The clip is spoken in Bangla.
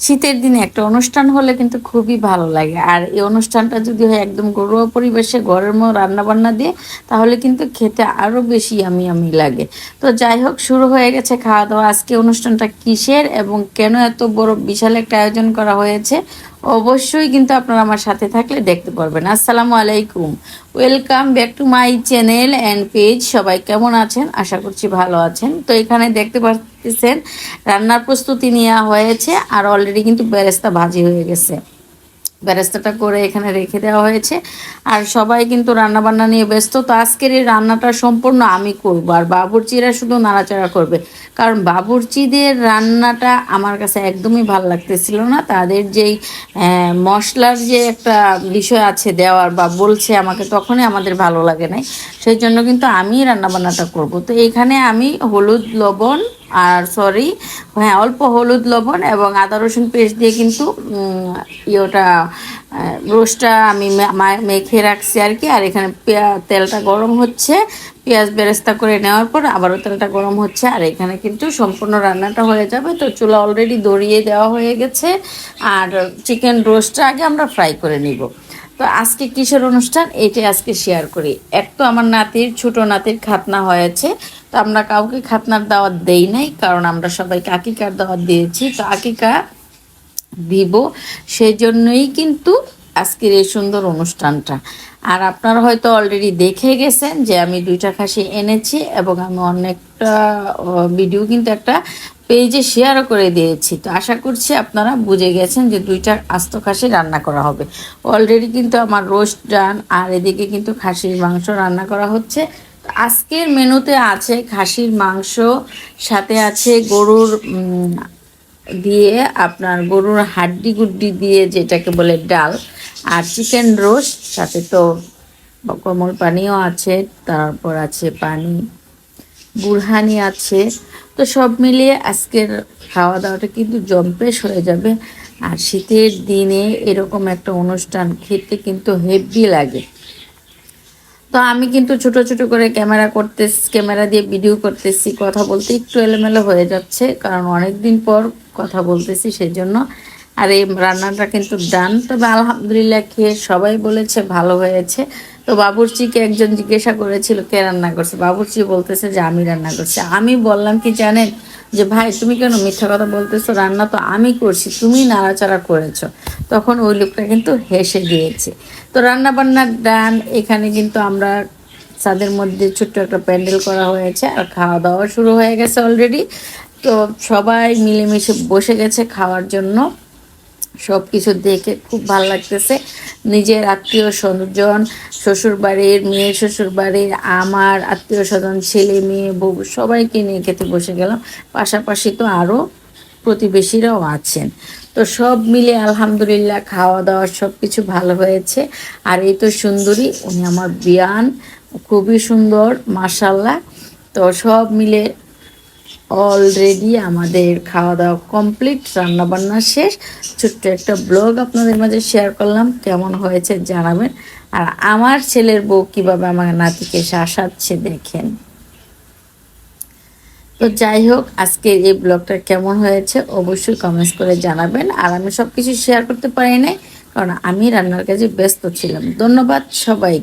শীতের দিনে একটা অনুষ্ঠান হলে কিন্তু খুবই ভালো লাগে। আর এই অনুষ্ঠানটা যদি হয় একদম ঘরোয়া পরিবেশে, ঘরের রান্না বান্না দিয়ে, তাহলে কিন্তু খেতে আরও বেশি আমি আমি লাগে। তো যাই হোক, শুরু হয়ে গেছে খাওয়া দাওয়া। আজকে অনুষ্ঠানটা কিসের এবং কেন এত বড় বিশাল একটা আয়োজন করা হয়েছে? অবশ্যই কিন্তু আপনারা আমার সাথে থাকলে দেখতে পারবেন। আসসালামু আলাইকুম। Welcome back to my channel and page সবাই কেমন আছেন? আশা করছি ভালো আছেন। তো এখানে দেখতে পাচ্ছেন রান্নার প্রস্তুতি নেওয়া হয়েছে আর অলরেডি কিন্তু বেরেস্তা ভাজি হয়ে গেছে। বেরেস্তাটা করে এখানে রেখে দেওয়া হয়েছে। আর সবাই কিন্তু রান্না বান্না নিয়ে ব্যস্ত। তো আজকের এই রান্নাটা সম্পূর্ণ আমি করব। আর বাবুর্চিরা শুধু নাড়াচাড়া করবে। কারণ বাবুর্চিদের রান্নাটা আমার কাছে একদমই ভালো লাগতেছিল না। তাদের যেই মশলার যে একটা বিষয় আছে দেওয়ার বা বলছে আমাকে, তখনই আমাদের ভালো লাগে নাই। সেই জন্য কিন্তু আমি রান্না বান্নাটা করব। তো এখানে আমি হলুদ, লবণ আর সরি হ্যাঁ অল্প হলুদ লবণ এবং আদা রসুন পেস্ট দিয়ে কিন্তু ইয়েটা রোস্টটা আমি মেখে রাখছি আর কি। আর এখানে তেলটা গরম হচ্ছে। পেঁয়াজ বেরেস্তা করে নেওয়ার পর আবারও তেলটা গরম হচ্ছে। আর এখানে কিন্তু সম্পূর্ণ রান্নাটা হয়ে যাবে। তো চুলা অলরেডি দড়িয়ে দেওয়া হয়ে গেছে। আর চিকেন রোস্টটা আগে আমরা ফ্রাই করে নিব। তো আজকে কিসের অনুষ্ঠান? এটা আজকে শেয়ার করি। এক তো আমার নাতির, ছোট নাতির খাতনা হয়েছে। তো আমরা কাউকে খাতনার দাওয়াত দেই নাই, কারণ আমরা সবাইকে আকিকার দাওয়াত দিয়েছি। তো আকিকা দিব সেই জন্যই কিন্তু আজকের এই সুন্দর অনুষ্ঠানটা। আর আপনারা হয়তো অলরেডি দেখে গেছেন যে আমি দুইটা খাসি এনেছি এবং আমি অনেকটা ভিডিও কিন্তু একটা পেজে শেয়ারও করে দিয়েছি। তো আশা করছি আপনারা বুঝে গেছেন যে দুইটা আস্ত খাসি রান্না করা হবে। অলরেডি কিন্তু আমার রোস্ট ডান আর এদিকে কিন্তু খাসির মাংস রান্না করা হচ্ছে। আজকের মেনুতে আছে খাসির মাংস, সাথে আছে গরুর দিয়ে আপনার গরুর হাড্ডি গুড্ডি দিয়ে যেটাকে বলে ডাল। আর চিকেন রোস্ট সাথে তো কোমল পানিও আছে, তারপর আছে পানি বুরহানি আছে। তো সব মিলিয়ে আজকের খাওয়া দাওয়াটা কিন্তু জম্পেশ হয়ে যাবে। আর শীতের দিনে এরকম একটা অনুষ্ঠান খেতে কিন্তু হেভি লাগে। তো আমি কিন্তু ছোট ছোট করে ক্যামেরা করতে ক্যামেরা দিয়ে ভিডিও করতেছি, কথা বলতে একটু এলোমেলো হয়ে যাচ্ছে, কারণ অনেক দিন পর কথা বলতেছি সেই জন্য আর এই রান্নাটা কিন্তু ডান। তবে আলহামদুলিল্লাহ খেয়ে সবাই বলেছে ভালো হয়েছে। তো বাবুর্চিকে একজন জিজ্ঞাসা করেছিল, কে রান্না করছে? বাবুর্চি বলতেছে যে, আমি রান্না করছি। আমি বললাম কি জানেন যে, ভাই, তুমি কেন মিথ্যা কথা বলতেছো? রান্না তো আমি করছি, তুমি নাড়াচাড়া করেছ। তখন ওই লোকটা কিন্তু হেসে দিয়েছে। তো রান্না বান্নার ডান। এখানে কিন্তু আমরা ছাদের মধ্যে ছোট্ট একটা প্যান্ডেল করা হয়েছে আর খাওয়া দাওয়া শুরু হয়ে গেছে অলরেডি। তো সবাই মিলেমিশে বসে গেছে খাওয়ার জন্য। সব কিছু দেখে খুব ভালো লাগতেছে। নিজের আত্মীয় স্বজন শ্বশুর বাড়ির মেয়ে শ্বশুর বাড়ির আমার আত্মীয় স্বজন, ছেলে মেয়ে, বউ, সবাইকে নিয়ে খেতে বসে গেলাম। পাশাপাশি তো আরও প্রতিবেশীরাও আছেন। তো সব মিলে আলহামদুলিল্লাহ খাওয়া দাওয়া সব কিছু ভালো হয়েছে। আর এই তো সুন্দরী, উনি আমার বিয়ান, খুবই সুন্দর মাসাল্লাহ তো সব মিলে অলরেডি আমাদের খাওয়া দাওয়া কমপ্লিট রান্না বান্না শেষ। ছোট্ট একটা ব্লগ আপনাদের মাঝে শেয়ার করলাম, কেমন হয়েছে জানাবেন। আর আমার ছেলের বউ কীভাবে আমার নাতিকে শাসাচ্ছে দেখেন। তো যাই হোক, আজকের এই ব্লগটা কেমন হয়েছে অবশ্যই কমেন্টস করে জানাবেন। আর আমি সব কিছু শেয়ার করতে পারি নাই, কারণ আমি রান্নার কাজে ব্যস্ত ছিলাম। ধন্যবাদ সবাই